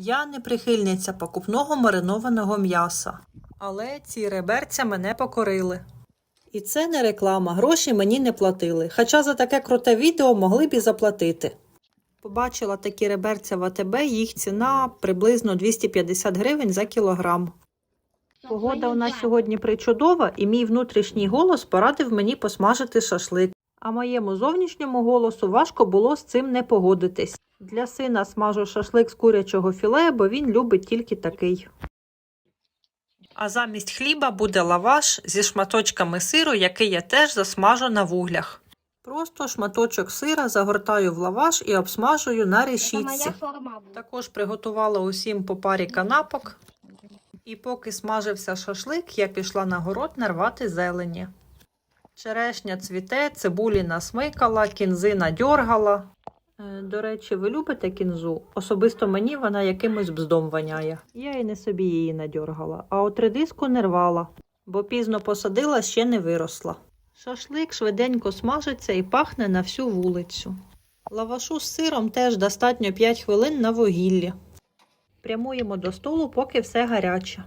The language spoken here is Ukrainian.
Я не прихильниця покупного маринованого м'яса, але ці реберця мене покорили. І це не реклама, гроші мені не платили, хоча за таке круте відео могли б і заплатити. Побачила такі реберця в АТБ, їх ціна приблизно 250 гривень за кілограм. Погода у нас сьогодні причудова, і мій внутрішній голос порадив мені посмажити шашлик. А моєму зовнішньому голосу важко було з цим не погодитись. Для сина смажу шашлик з курячого філе, бо він любить тільки такий. А замість хліба буде лаваш зі шматочками сиру, який я теж засмажу на вуглях. Просто шматочок сира загортаю в лаваш і обсмажую на решітці. Також приготувала усім по парі канапок. І поки смажився шашлик, я пішла на город нарвати зелені. Черешня цвіте, цибулі насмикала, кінзи надьоргала. Е, До речі, ви любите кінзу? Особисто мені вона якимось бздом воняє. Я і не собі її надьоргала, а от редиску не рвала, бо пізно посадила, ще не виросла. Шашлик швиденько смажиться і пахне на всю вулицю. Лавашу з сиром теж достатньо 5 хвилин на вугіллі. Прямуємо до столу, поки все гаряче.